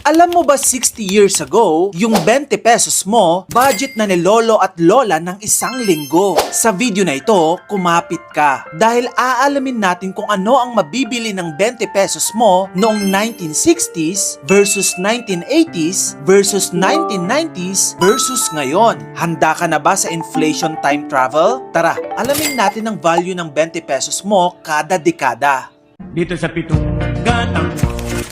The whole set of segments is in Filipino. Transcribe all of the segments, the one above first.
Alam mo ba 60 years ago, yung 20 pesos mo, budget na ni lolo at lola ng isang linggo. Sa video na ito, kumapit ka. Dahil aalamin natin kung ano ang mabibili ng 20 pesos mo noong 1960s versus 1980s versus 1990s versus ngayon. Handa ka na ba sa inflation time travel? Tara, alamin natin ang value ng 20 pesos mo kada dekada. dito sa pitong gatang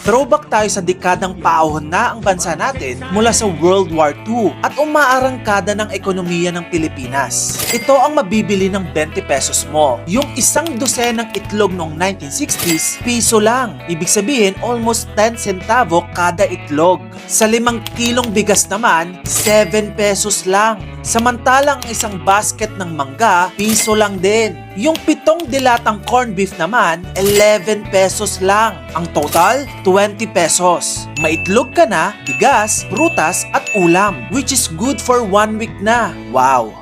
Throwback tayo sa dekadang paahon na ang bansa natin mula sa World War II at umaarangkada ng ekonomiya ng Pilipinas. Ito ang mabibili ng 20 pesos mo. Yung isang dosenang itlog noong 1960s, piso lang. Ibig sabihin, almost 10 centavo kada itlog. Sa limang kilong bigas naman, 7 pesos lang. Samantalang ang isang basket ng mangga, piso lang din. Yung pitong dilatang corned beef naman, 11 pesos lang. Ang total, 20 pesos. Maitlog ka na, bigas, prutas at ulam, which is good for one week na. Wow!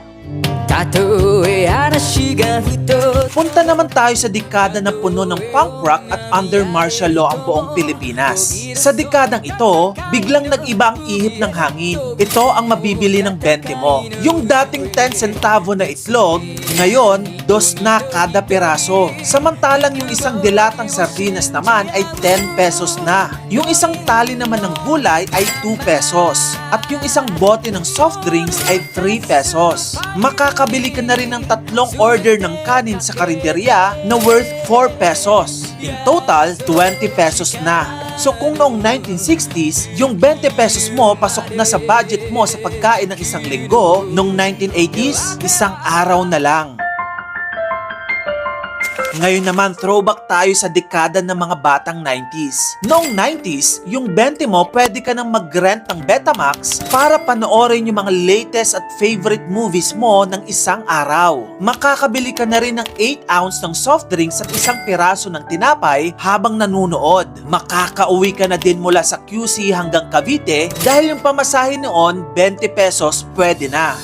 たとえ嵐がふと Punta naman tayo sa dekada na puno ng punk rock at under martial law ang buong Pilipinas. Sa dekadang ito, biglang nag-iba ang ihip ng hangin. Ito ang mabibili ng 20 mo. Yung dating 10 centavo na itlog, ngayon, dos na kada peraso. Samantalang yung isang dilatang sardinas naman ay 10 pesos na. Yung isang tali naman ng gulay ay 2 pesos. At yung isang bote ng soft drinks ay 3 pesos. Makakabili ka na rin ng tatlong order ng kanin sa karinderya na worth 4 pesos. In total, 20 pesos na. So kung noong 1960s, yung 20 pesos mo pasok na sa budget mo sa pagkain ng isang linggo, noong 1980s, isang araw na lang. Ngayon naman, throwback tayo sa dekada ng mga batang 90s. Noong 90s, yung 20 mo, pwede ka nang mag-rent ng Betamax para panoorin yung mga latest at favorite movies mo ng isang araw. Makakabili ka na rin ng 8 ounce ng soft drinks at isang piraso ng tinapay habang nanunood. Makakauwi ka na din mula sa QC hanggang Cavite dahil yung pamasahe noon, 20 pesos pwede na.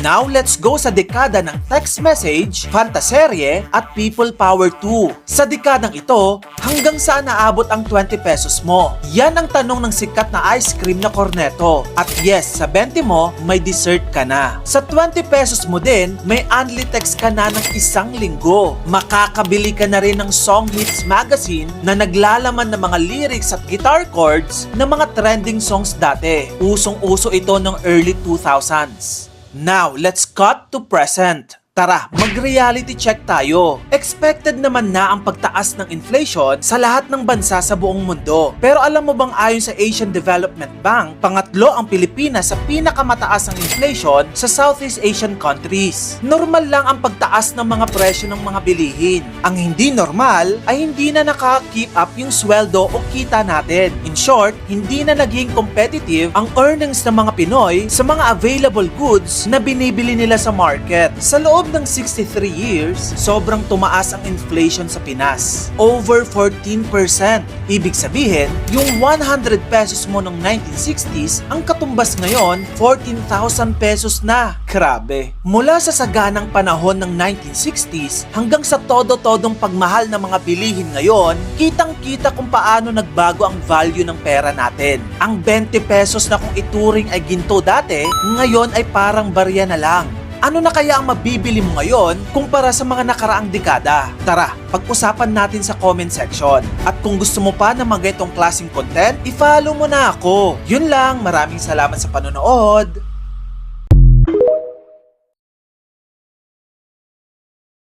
Now, let's go sa dekada ng text message, fantaserye, at people power 2. Sa dekadang ito, hanggang saan naabot ang 20 pesos mo? Yan ang tanong ng sikat na ice cream na corneto. At yes, sa 20 mo, may dessert ka na. Sa 20 pesos mo din, may only text ka na ng isang linggo. Makakabili ka na rin ng Song Hits Magazine na naglalaman ng mga lyrics at guitar chords ng mga trending songs dati. Usong-uso ito ng early 2000s. Now, let's cut to present. Tara, mag-reality check tayo. Expected naman na ang pagtaas ng inflation sa lahat ng bansa sa buong mundo. Pero alam mo bang ayon sa Asian Development Bank, pangatlo ang Pilipinas sa pinakamataas ang inflation sa Southeast Asian countries. Normal lang ang pagtaas ng mga presyo ng mga bilihin. Ang hindi normal ay hindi na nakaka-keep up yung sweldo o kita natin. In short, hindi na naging competitive ang earnings ng mga Pinoy sa mga available goods na binibili nila sa market. Sa loob ng 63 years, sobrang tumaas ang inflation sa Pinas. Over 14%. Ibig sabihin, yung 100 pesos mo noong 1960s, ang katumbas ngayon, 14,000 pesos na. Grabe. Mula sa saganang panahon ng 1960s hanggang sa todo-todong pagmahal ng mga bilihin ngayon, kitang-kita kung paano nagbago ang value ng pera natin. Ang 20 pesos na kung ituring ay ginto dati, ngayon ay parang barya na lang. Ano na kaya ang mabibili mo ngayon kumpara sa mga nakaraang dekada? Tara, pag-usapan natin sa comment section. At kung gusto mo pa ng mga itong klaseng content, i-follow mo na ako. Yun lang, maraming salamat sa panonood.